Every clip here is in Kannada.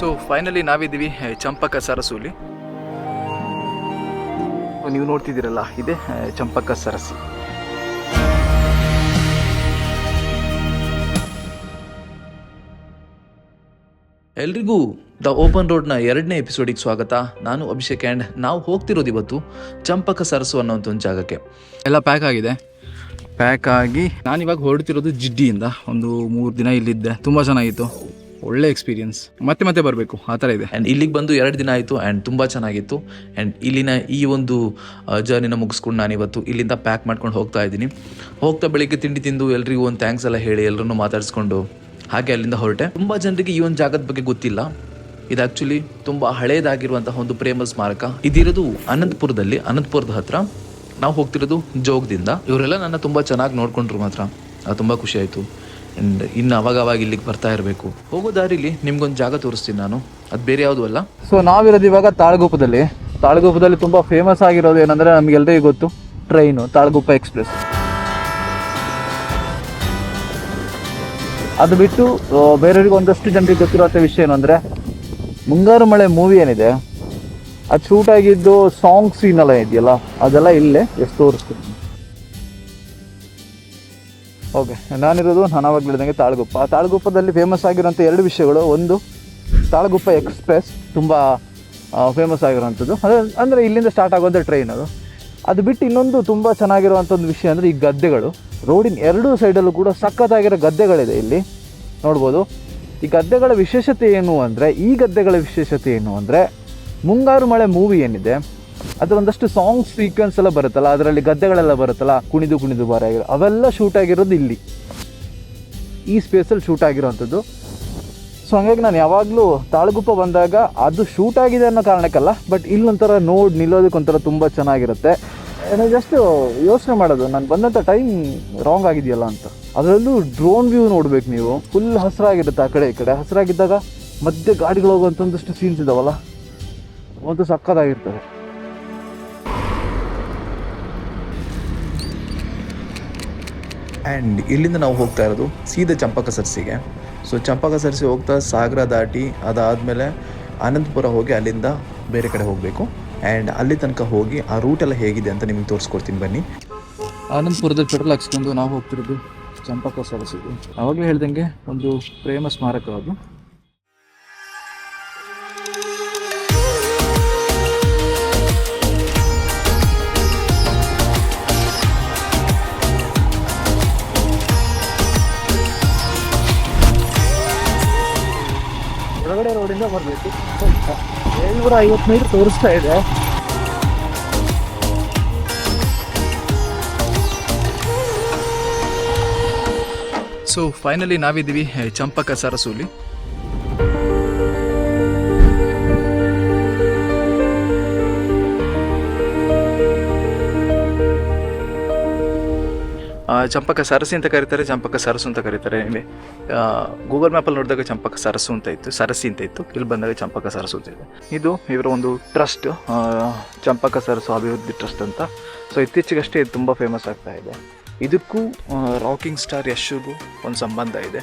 ಸೊ ಫೈನಲಿ ನಾವಿದ್ದೀವಿ ಚಂಪಕ ಸರಸೂಲಿ. ನೀವು ನೋಡ್ತಿದ್ದೀರಲ್ಲ, ಇದೆ ಚಂಪಕ ಸರಸಿ. ಎಲ್ರಿಗೂ ದ ಓಪನ್ ರೋಡ್ನ ಎರಡನೇ ಎಪಿಸೋಡಿಗೆ ಸ್ವಾಗತ. ನಾನು ಅಭಿಷೇಕ್ ಆ್ಯಂಡ್ ನಾವು ಹೋಗ್ತಿರೋದು ಇವತ್ತು ಚಂಪಕ ಸರಸು ಅನ್ನೋಂಥ ಒಂದು ಜಾಗಕ್ಕೆ. ಎಲ್ಲ ಪ್ಯಾಕ್ ಆಗಿದೆ. ಪ್ಯಾಕ್ ಆಗಿ ನಾನು ಇವಾಗ ಹೊರಡ್ತಿರೋದು ಜಿಡ್ಡಿಯಿಂದ. ಒಂದು ಮೂರು ದಿನ ಇಲ್ಲಿದ್ದೆ. ತುಂಬ ಚೆನ್ನಾಗಿತ್ತು. ಒಳ್ಳೆ ಎಕ್ಸ್ಪೀರಿಯನ್ಸ್ ಮತ್ತೆ ಮತ್ತೆ ಬರಬೇಕು, ಆ ಥರ ಇದೆ. ಆ್ಯಂಡ್ ಇಲ್ಲಿಗೆ ಬಂದು ಎರಡು ದಿನ ಆಯಿತು ಆ್ಯಂಡ್ ತುಂಬ ಚೆನ್ನಾಗಿತ್ತು. ಆ್ಯಂಡ್ ಇಲ್ಲಿನ ಈ ಒಂದು ಜರ್ನಿನ ಮುಗಿಸ್ಕೊಂಡು ನಾನು ಇವತ್ತು ಇಲ್ಲಿಂದ ಪ್ಯಾಕ್ ಮಾಡ್ಕೊಂಡು ಹೋಗ್ತಾ ಇದ್ದೀನಿ. ಹೋಗ್ತಾ ಬೆಳಿಗ್ಗೆ ತಿಂಡಿ ತಿಂದು ಎಲ್ರಿಗೂ ಒಂದು ಥ್ಯಾಂಕ್ಸ್ ಎಲ್ಲ ಹೇಳಿ ಎಲ್ಲರನ್ನೂ ಮಾತಾಡಿಸ್ಕೊಂಡು ಹಾಗೆ ಅಲ್ಲಿಂದ ಹೊರಟೆ. ತುಂಬ ಜನರಿಗೆ ಈ ಒಂದು ಜಾಗದ ಬಗ್ಗೆ ಗೊತ್ತಿಲ್ಲ. ಇದು ಆ್ಯಕ್ಚುಲಿ ತುಂಬ ಹಳೇದಾಗಿರುವಂತಹ ಒಂದು ಪ್ರೇಮ ಸ್ಮಾರಕ. ಇದಿರೋದು ಅನಂತಪುರದಲ್ಲಿ, ಅನಂತಪುರದ ಹತ್ರ. ನಾವು ಹೋಗ್ತಿರೋದು ಜೋಗದಿಂದ. ಇವರೆಲ್ಲ ನನ್ನ ತುಂಬ ಚೆನ್ನಾಗಿ ನೋಡ್ಕೊಂಡ್ರು ಮಾತ್ರ. ಅದು ತುಂಬ ಖುಷಿ ಆಯಿತು. ಆ್ಯಂಡ್ ಇನ್ನು ಅವಾಗವಾಗ ಅವಾಗ ಇಲ್ಲಿಗೆ ಬರ್ತಾ ಇರಬೇಕು. ಹೋಗೋ ದಾರಿಲಿ ನಿಮ್ಗೊಂದು ಜಾಗ ತೋರಿಸ್ತೀನಿ ನಾನು. ಅದು ಬೇರೆ ಯಾವುದೂ ಅಲ್ಲ. ಸೊ ನಾವಿರೋದು ಇವಾಗ ತಾಳಗುಪ್ಪದಲ್ಲಿ. ತಾಳಗುಪ್ಪದಲ್ಲಿ ತುಂಬ ಫೇಮಸ್ ಆಗಿರೋದು ಏನಂದರೆ ನಮಗೆಲ್ಲರಿಗೂ ಗೊತ್ತು ಟ್ರೈನು ತಾಳಗುಪ್ಪ ಎಕ್ಸ್ಪ್ರೆಸ್ ಅದು ಬಿಟ್ಟು ಬೇರೆಯವ್ರಿಗೆ ಒಂದಷ್ಟು ಜನರಿಗೆ ಗೊತ್ತಿರುವಂಥ ವಿಷಯ ಏನು ಅಂದರೆ, ಮುಂಗಾರು ಮಳೆ ಮೂವಿ ಏನಿದೆ, ಅದು ಶೂಟ್ ಆಗಿದ್ದು ಸಾಂಗ್ ಸೀನ್ ಎಲ್ಲ ಇದೆಯಲ್ಲ, ಅದೆಲ್ಲ ಇಲ್ಲೇ ಎಷ್ಟು ತೋರಿಸ್ತೀನಿ. ಓಕೆ, ನಾನಿರೋದು ನಾನು ಅವಾಗ ಹೇಳಿದಂಗೆ ತಾಳಗುಪ್ಪ ತಾಳಗುಪ್ಪದಲ್ಲಿ ಫೇಮಸ್ ಆಗಿರೋಂಥ ಎರಡು ವಿಷಯಗಳು. ಒಂದು, ತಾಳಗುಪ್ಪ ಎಕ್ಸ್ಪ್ರೆಸ್ ತುಂಬ ಫೇಮಸ್ ಆಗಿರೋಂಥದ್ದು ಅದು, ಅಂದರೆ ಇಲ್ಲಿಂದ ಸ್ಟಾರ್ಟ್ ಆಗೋದೇ ಟ್ರೈನ್ ಅದು. ಅದು ಬಿಟ್ಟು ಇನ್ನೊಂದು ತುಂಬ ಚೆನ್ನಾಗಿರುವಂಥ ಒಂದು ವಿಷಯ ಅಂದರೆ ಈ ಗದ್ದೆಗಳು. ರೋಡಿನ ಎರಡೂ ಸೈಡಲ್ಲೂ ಕೂಡ ಸಖತ್ತಾಗಿರೋ ಗದ್ದೆಗಳಿದೆ ಇಲ್ಲಿ. ನೋಡ್ಬೋದು. ಈ ಗದ್ದೆಗಳ ವಿಶೇಷತೆ ಏನು ಅಂದರೆ, ಈ ಗದ್ದೆಗಳ ವಿಶೇಷತೆ ಏನು ಅಂದರೆ, ಮುಂಗಾರು ಮಳೆ ಮೂವಿ ಏನಿದೆ ಅದರ ಒಂದಷ್ಟು ಸಾಂಗ್ ಸೀಕ್ವೆನ್ಸ್ ಎಲ್ಲ ಬರುತ್ತಲ್ಲ, ಅದರಲ್ಲಿ ಗದ್ದೆಗಳೆಲ್ಲ ಬರುತ್ತಲ್ಲ, ಕುಣಿದು ಕುಣಿದು ಬಾರ ಅವೆಲ್ಲ ಶೂಟ್ ಆಗಿರೋದು ಇಲ್ಲಿ. ಈ ಸ್ಪೇಸಲ್ಲಿ ಶೂಟ್ ಆಗಿರೋವಂಥದ್ದು ಸೊ ಹಂಗಾಗಿ ನಾನು ಯಾವಾಗಲೂ ತಾಳಗುಪ್ಪ ಬಂದಾಗ ಅದು ಶೂಟ್ ಆಗಿದೆ ಅನ್ನೋ ಕಾರಣಕ್ಕಲ್ಲ ಬಟ್ ಇಲ್ಲೊಂಥರ ನೋಡಿ ನಿಲ್ಲೋದಕ್ಕೆ ಒಂಥರ ತುಂಬ ಚೆನ್ನಾಗಿರುತ್ತೆ. ನಾನು ಜಸ್ಟ್ ಯೋಚನೆ ಮಾಡೋದು, ನಾನು ಬಂದಂಥ ಟೈಮ್ ರಾಂಗ್ ಆಗಿದೆಯಲ್ಲ ಅಂತ. ಅದರಲ್ಲೂ ಡ್ರೋನ್ ವ್ಯೂ ನೋಡ್ಬೇಕು ನೀವು. ಫುಲ್ ಹಸಿರಾಗಿರುತ್ತೆ ಆ ಕಡೆ ಈ ಕಡೆ. ಹಸಿರಾಗಿದ್ದಾಗ ಮಧ್ಯೆ ಗಾಡಿಗಳು ಹೋಗುವಂಥ ಒಂದಷ್ಟು ಸೀನ್ಸ್ ಇದಾವಲ್ಲ ಒಂದು ಸಕ್ಕತ್ತಾಗಿರ್ತದೆ ಆ್ಯಂಡ್ ಇಲ್ಲಿಂದ ನಾವು ಹೋಗ್ತಾ ಇರೋದು ಸೀದಾ ಚಂಪಕ ಸರ್ಸಿಗೆ. ಸೊ ಚಂಪಕ ಸರ್ಸಿ ಹೋಗ್ತಾ ಸಾಗರ ದಾಟಿ ಅದಾದಮೇಲೆ ಅನಂತಪುರ ಹೋಗಿ ಅಲ್ಲಿಂದ ಬೇರೆ ಕಡೆ ಹೋಗಬೇಕು. ಆ್ಯಂಡ್ ಅಲ್ಲಿ ತನಕ ಹೋಗಿ ಆ ರೂಟ್ ಎಲ್ಲ ಹೇಗಿದೆ ಅಂತ ನಿಮಗೆ ತೋರಿಸ್ಕೊಡ್ತೀನಿ ಬನ್ನಿ. ಆನಂದಪುರದಲ್ಲಿ ಪೆಟ್ರೋಲ್ ಹಾಕ್ಸ್ಕೊಂಡು ನಾವು ಹೋಗ್ತಿರೋದು ಚಂಪಕ ಸರಸಿಗೆ. ಅವಾಗಲೇ ಹೇಳ್ದಂಗೆ ಒಂದು ಪ್ರೇಮ ಸ್ಮಾರಕ ಅದು. ಏಳ್ನೂರ ಐವತ್ತು ಮೀಟರ್ ತೋರಿಸ್ತಾ ಇದೆ. ಸೊ ಫೈನಲಿ ನಾವಿದ್ದೀವಿ ಚಂಪಕ ಸರಸೂಲಿ. ಚಂಪಕ ಸರಸಿ ಅಂತ ಕರೀತಾರೆ, ಚಂಪಕ ಸರಸು ಅಂತ ಕರೀತಾರೆ. ಇಲ್ಲಿ ಗೂಗಲ್ ಮ್ಯಾಪಲ್ಲಿ ನೋಡಿದಾಗ ಚಂಪಕ ಸರಸು ಅಂತ ಇತ್ತು, ಸರಸಿ ಅಂತ ಇತ್ತು. ಇಲ್ಲಿ ಬಂದಾಗ ಚಂಪಕ ಸರಸು ಅಂತ ಇದೆ. ಇದು ಇವರ ಒಂದು ಟ್ರಸ್ಟ್ ಚಂಪಕ ಸರಸು ಅಭಿವೃದ್ಧಿ ಟ್ರಸ್ಟ್ ಅಂತ. ಸೊ ಇತ್ತೀಚೆಗಷ್ಟೇ ಇದು ತುಂಬ ಫೇಮಸ್ ಆಗ್ತಾ ಇದೆ. ಇದಕ್ಕೂ ರಾಕಿಂಗ್ ಸ್ಟಾರ್ ಯಶ್ಗೂ ಒಂದು ಸಂಬಂಧ ಇದೆ.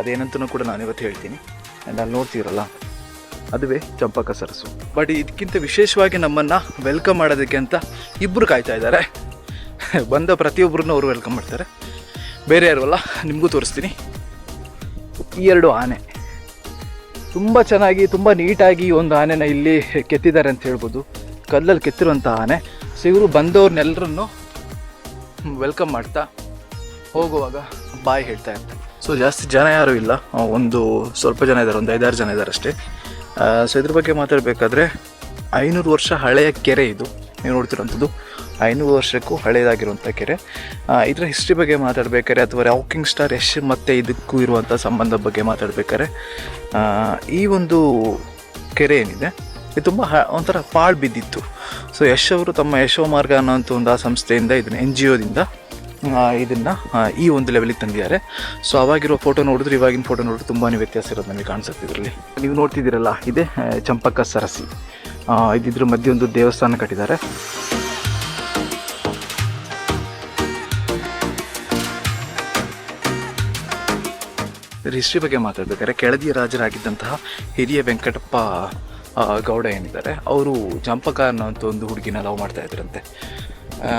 ಅದೇನಂತನೂ ಕೂಡ ನಾನು ಇವತ್ತು ಹೇಳ್ತೀನಿ. ಆ್ಯಂಡ್ ಅಲ್ಲಿ ನೋಡ್ತೀರಲ್ಲ, ಅದುವೇ ಚಂಪಕ ಸರಸು. ಬಟ್ ಇದಕ್ಕಿಂತ ವಿಶೇಷವಾಗಿ ನಮ್ಮನ್ನು ವೆಲ್ಕಮ್ ಮಾಡೋದಕ್ಕೆ ಅಂತ ಇಬ್ಬರು ಕಾಯ್ತಾ ಇದ್ದಾರೆ. ಬಂದ ಪ್ರತಿಯೊಬ್ಬರನ್ನು ಅವರು ವೆಲ್ಕಮ್ ಮಾಡ್ತಾರೆ. ಬೇರೆ ಯಾರು ಅಲ್ಲ ನಿಮಗೂ ತೋರಿಸ್ತೀನಿ. ಈ ಎರಡು ಆನೆ. ತುಂಬ ಚೆನ್ನಾಗಿ, ತುಂಬ ನೀಟಾಗಿ ಒಂದು ಆನೆನ ಇಲ್ಲಿ ಕೆತ್ತಿದ್ದಾರೆ ಅಂತ ಹೇಳ್ಬೋದು. ಕಲ್ಲಲ್ಲಿ ಕೆತ್ತಿರುವಂಥ ಆನೆ. ಸೊ ಇವರು ಬಂದವ್ರನ್ನೆಲ್ಲರನ್ನು ವೆಲ್ಕಮ್ ಮಾಡ್ತಾ ಹೋಗುವಾಗ ಬಾಯ್ ಹೇಳ್ತಾ ಇರ್ತಾರೆ. ಸೊ ಜಾಸ್ತಿ ಜನ ಯಾರೂ ಇಲ್ಲ. ಒಂದು ಸ್ವಲ್ಪ ಜನ ಇದ್ದಾರೆ, ಒಂದು ಐದಾರು ಜನ ಇದ್ದಾರೆ ಅಷ್ಟೇ. ಸೊ ಇದ್ರ ಬಗ್ಗೆ ಮಾತಾಡಬೇಕಾದ್ರೆ ಐನೂರು ವರ್ಷ ಹಳೆಯ ಕೆರೆ ಇದು. ನೀವು ನೋಡ್ತಿರೋಂಥದ್ದು ಐನೂರು ವರ್ಷಕ್ಕೂ ಹಳೆಯದಾಗಿರುವಂಥ ಕೆರೆ. ಇದರ ಹಿಸ್ಟ್ರಿ ಬಗ್ಗೆ ಮಾತಾಡಬೇಕಾರೆ ಅಥವಾ ರಾಕಿಂಗ್ ಸ್ಟಾರ್ ಯಶ್ ಮತ್ತು ಇದಕ್ಕೂ ಇರುವಂಥ ಸಂಬಂಧ ಬಗ್ಗೆ ಮಾತಾಡಬೇಕಾರೆ ಈ ಒಂದು ಕೆರೆ ಏನಿದೆ ಇದು ತುಂಬ ಹ ಒಂಥರ ಪಾಳು ಬಿದ್ದಿತ್ತು. ಸೊ ಯಶ್ ಅವರು ತಮ್ಮ ಯಶೋ ಮಾರ್ಗ ಅನ್ನೋಂಥ ಒಂದು ಆ ಸಂಸ್ಥೆಯಿಂದ ಇದನ್ನು ಎನ್ ಜಿ ಒದಿಂದ ಇದನ್ನು ಈ ಒಂದು ಲೆವೆಲಿಗೆ ತಂದಿದ್ದಾರೆ. ಸೊ ಅವಾಗಿರೋ ಫೋಟೋ ನೋಡಿದ್ರೆ ಇವಾಗಿನ ಫೋಟೋ ನೋಡಿದ್ರೆ ತುಂಬಾ ವ್ಯತ್ಯಾಸ ಇರೋದು ನಮಗೆ ಕಾಣಿಸುತ್ತೆ ಇದರಲ್ಲಿ. ನೀವು ನೋಡ್ತಿದ್ದೀರಲ್ಲ ಇದೇ ಚಂಪಕ ಸರಸಿ. ಆ, ಇದಿದ್ರ ಮಧ್ಯೆ ಒಂದು ದೇವಸ್ಥಾನ ಕಟ್ಟಿದ್ದಾರೆ. ಹಿಸ್ಟ್ರಿ ಬಗ್ಗೆ ಮಾತಾಡ್ಬೇಕಾದ್ರೆ ಕೆಳದಿ ರಾಜರಾಗಿದ್ದಂತಹ ಹಿರಿಯ ವೆಂಕಟಪ್ಪ ಗೌಡ ಏನಿದ್ದಾರೆ, ಅವರು ಚಂಪಕ ಅನ್ನೋಂಥ ಒಂದು ಹುಡುಗಿನ ಲವ್ ಮಾಡ್ತಾ ಇದ್ರಂತೆ.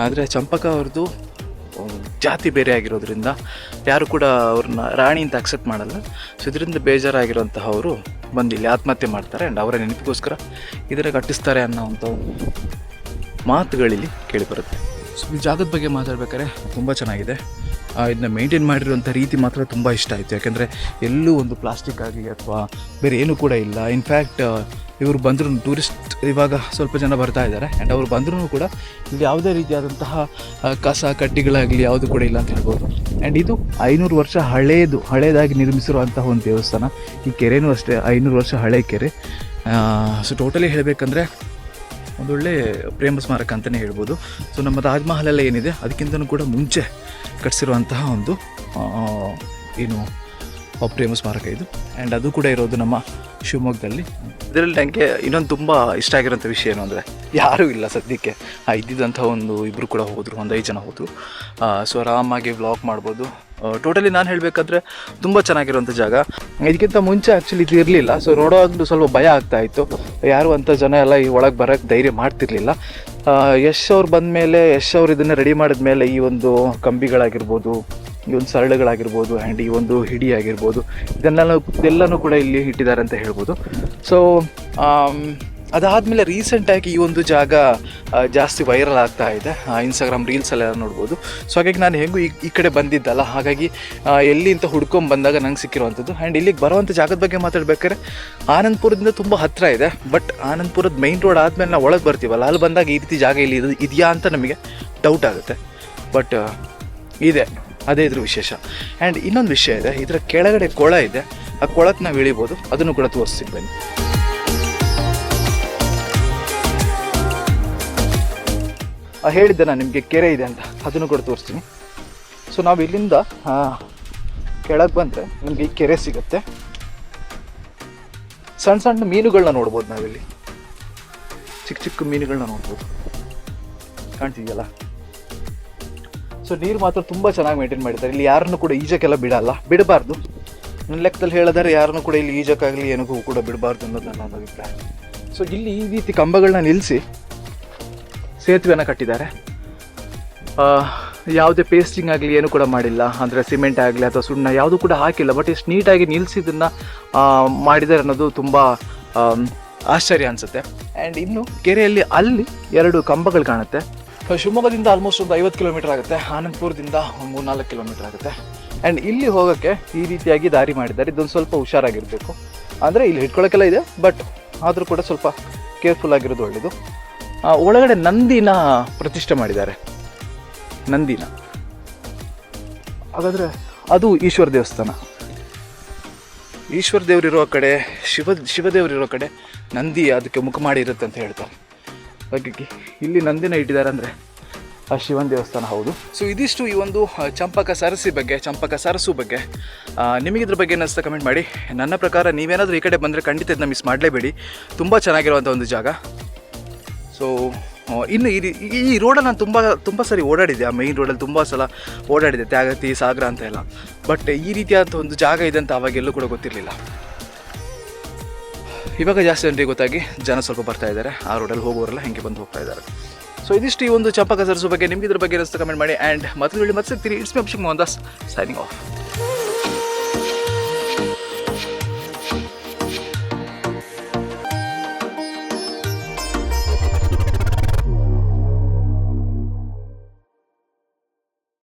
ಆದರೆ ಚಂಪಕ ಅವ್ರದ್ದು ಜಾತಿ ಬೇರೆ ಆಗಿರೋದ್ರಿಂದ ಯಾರು ಕೂಡ ಅವ್ರನ್ನ ರಾಣಿ ಅಂತ ಅಕ್ಸೆಪ್ಟ್ ಮಾಡಲ್ಲ. ಸೊ ಇದರಿಂದ ಬೇಜಾರಾಗಿರೋಂತಹ ಅವರು ಬಂದು ಇಲ್ಲಿ ಆತ್ಮಹತ್ಯೆ ಮಾಡ್ತಾರೆ ಆ್ಯಂಡ್ ಅವರ ನೆನಪಿಗೋಸ್ಕರ ಇದರ ಕಟ್ಟಿಸ್ತಾರೆ ಅನ್ನೋವಂಥ ಮಾತುಗಳಿಲ್ಲಿ ಕೇಳಿಬರುತ್ತೆ ಸೊ ಈ ಜಾಗದ ಬಗ್ಗೆ ಮಾತಾಡ್ಬೇಕಾದ್ರೆ ತುಂಬ ಚೆನ್ನಾಗಿದೆ. ಇದನ್ನ ಮೇಂಟೈನ್ ಮಾಡಿರುವಂಥ ರೀತಿ ಮಾತ್ರ ತುಂಬ ಇಷ್ಟ ಆಯಿತು. ಯಾಕೆಂದರೆ ಎಲ್ಲೂ ಒಂದು ಪ್ಲಾಸ್ಟಿಕ್ ಆಗಲಿ ಅಥವಾ ಬೇರೆ ಏನೂ ಕೂಡ ಇಲ್ಲ. ಇನ್ಫ್ಯಾಕ್ಟ್ ಇವರು ಬಂದರೂ ಟೂರಿಸ್ಟ್ ಇವಾಗ ಸ್ವಲ್ಪ ಜನ ಬರ್ತಾ ಇದ್ದಾರೆ. ಆ್ಯಂಡ್ ಅವರು ಬಂದರೂ ಕೂಡ ಇಲ್ಲಿ ಯಾವುದೇ ರೀತಿಯಾದಂತಹ ಕಸ, ಕಡ್ಡಿಗಳಾಗಲಿ ಯಾವುದು ಕೂಡ ಇಲ್ಲ ಅಂತ ಹೇಳ್ಬೋದು. ಆ್ಯಂಡ್ ಇದು ಐನೂರು ವರ್ಷ ಹಳೆಯದು ಹಳೆಯದಾಗಿ ನಿರ್ಮಿಸಿರುವಂತಹ ಒಂದು ದೇವಸ್ಥಾನ. ಈ ಕೆರೆಯೂ ಅಷ್ಟೇ, ಐನೂರು ವರ್ಷ ಹಳೆ ಕೆರೆ. ಸೊ ಟೋಟಲಿ ಹೇಳಬೇಕಂದ್ರೆ ಒಂದೊಳ್ಳೆ ಪ್ರೇಮ ಸ್ಮಾರಕ ಅಂತಲೇ ಹೇಳ್ಬೋದು. ಸೊ ನಮ್ಮ ತಾಜ್ ಮಹಲ್ ಎಲ್ಲ ಏನಿದೆ, ಅದಕ್ಕಿಂತನೂ ಕೂಡ ಮುಂಚೆ ಕಟ್ಟಿಸಿರುವಂತಹ ಒಂದು ಏನು ಪ್ರೇಮ ಸ್ಮಾರಕ ಇದು. ಆ್ಯಂಡ್ ಅದು ಕೂಡ ಇರೋದು ನಮ್ಮ ಶಿವಮೊಗ್ಗದಲ್ಲಿ. ಇದರಲ್ಲಿ ನನಗೆ ಇನ್ನೊಂದು ತುಂಬ ಇಷ್ಟ ಆಗಿರೋಂಥ ವಿಷಯ ಏನು ಅಂದರೆ, ಯಾರೂ ಇಲ್ಲ ಸದ್ಯಕ್ಕೆ. ಆ ಇದ್ದಿದ್ದಂಥ ಒಂದು ಇಬ್ಬರು ಕೂಡ ಹೋದರು, ಒಂದು ಐದು ಜನ ಹೋದರು. ಸೊ ಆರಾಮಾಗಿ ವ್ಲಾಗ್ ಮಾಡ್ಬೋದು. ಟೋಟಲಿ ನಾನು ಹೇಳಬೇಕಾದ್ರೆ ತುಂಬ ಚೆನ್ನಾಗಿರುವಂಥ ಜಾಗ. ಇದಕ್ಕಿಂತ ಮುಂಚೆ ಆ್ಯಕ್ಚುಲಿ ಇದು ಇರಲಿಲ್ಲ ಸೊ ನೋಡೋದು ಸ್ವಲ್ಪ ಭಯ ಆಗ್ತಾ ಇತ್ತು. ಯಾರು ಅಂಥ ಜನ ಎಲ್ಲ ಈ ಒಳಗೆ ಬರೋಕ್ಕೆ ಧೈರ್ಯ ಮಾಡ್ತಿರ್ಲಿಲ್ಲ. ಯಶ್ ಅವ್ರು ಬಂದ ಮೇಲೆ ಯಶ್ ಅವ್ರು ಇದನ್ನು ರೆಡಿ ಮಾಡಿದ ಮೇಲೆ ಈ ಒಂದು ಕಂಬಿಗಳಾಗಿರ್ಬೋದು, ಈ ಒಂದು ಸರಳುಗಳಾಗಿರ್ಬೋದು ಆ್ಯಂಡ್ ಈ ಒಂದು ಹಿಡಿ ಆಗಿರ್ಬೋದು ಇದನ್ನೆಲ್ಲ ಎಲ್ಲನೂ ಕೂಡ ಇಲ್ಲಿ ಇಟ್ಟಿದ್ದಾರೆ ಅಂತ ಹೇಳ್ಬೋದು. ಸೊ ಅದಾದಮೇಲೆ ರೀಸೆಂಟಾಗಿ ಈ ಒಂದು ಜಾಗ ಜಾಸ್ತಿ ವೈರಲ್ ಆಗ್ತಾ ಇದೆ. ಇನ್ಸ್ಟಾಗ್ರಾಮ್ ರೀಲ್ಸಲ್ಲೆಲ್ಲ ನೋಡ್ಬೋದು. ಸೊ ಹಾಗಾಗಿ ನಾನು ಹೆಂಗೂ ಈ ಈ ಕಡೆ ಬಂದಿದ್ದಲ್ಲ. ಹಾಗಾಗಿ ಎಲ್ಲಿ ಅಂತ ಹುಡ್ಕೊಂಡು ಬಂದಾಗ ನಂಗೆ ಸಿಕ್ಕಿರುವಂಥದ್ದು. ಆ್ಯಂಡ್ ಇಲ್ಲಿಗೆ ಬರುವಂಥ ಜಾಗದ ಬಗ್ಗೆ ಮಾತಾಡ್ಬೇಕಾದ್ರೆ, ಆನಂದ್ಪುರದಿಂದ ತುಂಬ ಹತ್ತಿರ ಇದೆ. ಬಟ್ ಆನಂದ್ಪುರದ ಮೈನ್ ರೋಡ್ ಆದಮೇಲೆ ನಾವು ಒಳಗೆ ಬರ್ತೀವಲ್ಲ, ಅಲ್ಲಿ ಬಂದಾಗ ಈ ರೀತಿ ಜಾಗ ಇಲ್ಲಿ ಇದು, ಇದೆಯಾ ಅಂತ ನಮಗೆ ಡೌಟ್ ಆಗುತ್ತೆ. ಬಟ್ ಇದೆ. ಅದೇ ಇದ್ರ ವಿಶೇಷ. ಆ್ಯಂಡ್ ಇನ್ನೊಂದು ವಿಷಯ ಇದೆ. ಇದರ ಕೆಳಗಡೆ ಕೊಳ ಇದೆ. ಆ ಕೊಳಕ್ಕೆ ನಾವು ಇಳಿಬೋದು. ಅದನ್ನು ಕೂಡ ತೋರಿಸ್ತೀನಿ ಬನ್ನಿ. ಹೇಳಿದ್ದೆ ನಾನು ನಿಮಗೆ ಕೆರೆ ಇದೆ ಅಂತ. ಅದನ್ನು ಕೂಡ ತೋರಿಸ್ತೀನಿ. ಸೊ ನಾವು ಇಲ್ಲಿಂದ ಕೆಳಗೆ ಬಂದರೆ ನಮಗೆ ಈ ಕೆರೆ ಸಿಗುತ್ತೆ. ಸಣ್ಣ ಸಣ್ಣ ಮೀನುಗಳನ್ನ ನೋಡ್ಬೋದು ನಾವಿಲ್ಲಿ. ಚಿಕ್ಕ ಚಿಕ್ಕ ಮೀನುಗಳನ್ನ ನೋಡ್ಬೋದು. ಕಾಣ್ತಿದೆಯಲ್ಲ? ಸೊ ನೀರು ಮಾತ್ರ ತುಂಬ ಚೆನ್ನಾಗಿ ಮೇಂಟೈನ್ ಮಾಡಿದ್ದಾರೆ. ಇಲ್ಲಿ ಯಾರನ್ನು ಕೂಡ ಈಜಕ್ಕೆಲ್ಲ ಬಿಡಲ್ಲ. ಬಿಡಬಾರ್ದು. ನನ್ನ ಲೆಕ್ಕದಲ್ಲಿ ಹೇಳಿದರೆ ಯಾರನ್ನು ಕೂಡ ಇಲ್ಲಿ ಈಜಕ್ಕಾಗಲಿ, ಏನಕ್ಕೂ ಕೂಡ ಬಿಡಬಾರ್ದು ಅನ್ನೋದು ನನ್ನ ಅಭಿಪ್ರಾಯ. ಸೊ ಇಲ್ಲಿ ಈ ರೀತಿ ಕಂಬಗಳನ್ನ ನಿಲ್ಲಿಸಿ ಸೇತುವೆನ ಕಟ್ಟಿದ್ದಾರೆ. ಯಾವುದೇ ಪೇಸ್ಟಿಂಗ್ ಆಗಲಿ ಏನು ಕೂಡ ಮಾಡಿಲ್ಲ. ಅಂದರೆ ಸಿಮೆಂಟ್ ಆಗಲಿ ಅಥವಾ ಸುಣ್ಣ ಯಾವುದು ಕೂಡ ಹಾಕಿಲ್ಲ. ಬಟ್ ಎಷ್ಟು ನೀಟಾಗಿ ನಿಲ್ಲಿಸಿದ್ದನ್ನು ಮಾಡಿದ್ದಾರೆ ಅನ್ನೋದು ತುಂಬ ಆಶ್ಚರ್ಯ ಅನಿಸುತ್ತೆ. ಆ್ಯಂಡ್ ಇನ್ನು ಕೆರೆಯಲ್ಲಿ ಅಲ್ಲಿ ಎರಡು ಕಂಬಗಳು ಕಾಣುತ್ತೆ. ಶಿವಮೊಗ್ಗದಿಂದ ಆಲ್ಮೋಸ್ಟ್ ಒಂದು ಐವತ್ತು ಕಿಲೋಮೀಟರ್ ಆಗುತ್ತೆ. ಆನಂದಪುರದಿಂದ ಒಂದು ಮೂರ್ನಾಲ್ಕು ಕಿಲೋಮೀಟರ್ ಆಗುತ್ತೆ. ಆ್ಯಂಡ್ ಇಲ್ಲಿ ಹೋಗೋಕ್ಕೆ ಈ ರೀತಿಯಾಗಿ ದಾರಿ ಮಾಡಿದ್ದಾರೆ. ಇದೊಂದು ಸ್ವಲ್ಪ ಹುಷಾರಾಗಿರಬೇಕು. ಅಂದರೆ ಇಲ್ಲಿ ಹಿಡ್ಕೊಳ್ಳೋಕ್ಕೆಲ್ಲ ಇದೆ ಬಟ್ ಆದರೂ ಕೂಡ ಸ್ವಲ್ಪ ಕೇರ್ಫುಲ್ ಆಗಿರೋದು ಒಳ್ಳೆಯದು ಒಳಗಡೆ ನಂದಿನ ಪ್ರತಿಷ್ಠೆ ಮಾಡಿದ್ದಾರೆ. ನಂದಿನ. ಹಾಗಾದರೆ ಅದು ಈಶ್ವರ ದೇವಸ್ಥಾನ. ಈಶ್ವರ ದೇವರಿರೋ ಕಡೆ, ಶಿವ ಶಿವದೇವರಿರೋ ಕಡೆ ನಂದಿ ಅದಕ್ಕೆ ಮುಖ ಮಾಡಿ ಇರುತ್ತೆ ಅಂತ ಹೇಳ್ತಾರೆ. ಹಾಗಾಗಿ ಇಲ್ಲಿ ನಂದಿನ ಇಟ್ಟಿದ್ದಾರೆ ಅಂದರೆ ಆ ಶಿವನ ದೇವಸ್ಥಾನ ಹೌದು. ಸೊ ಇದಿಷ್ಟು ಈ ಒಂದು ಚಂಪಕ ಸರಸಿ ಬಗ್ಗೆ, ಚಂಪಕ ಸರಸು ಬಗ್ಗೆ ನಿಮಗೆ ಇದ್ರ ಬಗ್ಗೆ ಏನಿಸ್ತಾ ಕಮೆಂಟ್ ಮಾಡಿ. ನನ್ನ ಪ್ರಕಾರ ನೀವೇನಾದರೂ ಈ ಕಡೆ ಬಂದರೆ ಖಂಡಿತ ಇದನ್ನ ಮಿಸ್ ಮಾಡಲೇಬೇಡಿ. ತುಂಬ ಚೆನ್ನಾಗಿರುವಂಥ ಒಂದು ಜಾಗ. ಸೊ ಇನ್ನು ಈ ಈ- ರೋಡಲ್ಲಿ ನಾನು ತುಂಬ ತುಂಬ ಸರಿ ಓಡಾಡಿದ್ದೆ. ಆ ಮೈನ್ ರೋಡಲ್ಲಿ ತುಂಬ ಸಲ ಓಡಾಡಿದೆ ತ್ಯಾಗತಿ, ಸಾಗರ ಅಂತ ಎಲ್ಲ. ಬಟ್ ಈ ರೀತಿಯಾದಂಥ ಒಂದು ಜಾಗ ಇದೆ ಅಂತ ಅವಾಗೆಲ್ಲೂ ಕೂಡ ಗೊತ್ತಿರಲಿಲ್ಲ. ಇವಾಗ ಜಾಸ್ತಿ ಜನರಿಗೆ ಗೊತ್ತಾಗಿ ಜನ ಸ್ವಲ್ಪ ಬರ್ತಾ ಇದ್ದಾರೆ. ಆ ರೋಡಲ್ಲಿ ಹೋಗೋರೆಲ್ಲ ಹೆಂಗೆ ಬಂದು ಹೋಗ್ತಾ ಇದ್ದಾರೆ. ಸೊ ಇದಿಷ್ಟು ಈ ಒಂದು ಚಂಪಕ ಸರಸು ಬಗ್ಗೆ. ನಿಮ್ಗೆ ಇದ್ರ ಬಗ್ಗೆ ಏನಿಸ್ತಾ ಕಮೆಂಟ್ ಮಾಡಿ. ಆ್ಯಂಡ್ ಮತ್ತೆ ಹೇಳಿ ಮತ್ತೆ ಸಿಗ್ತೀರಿ it's me Abhishek Mohan Das signing off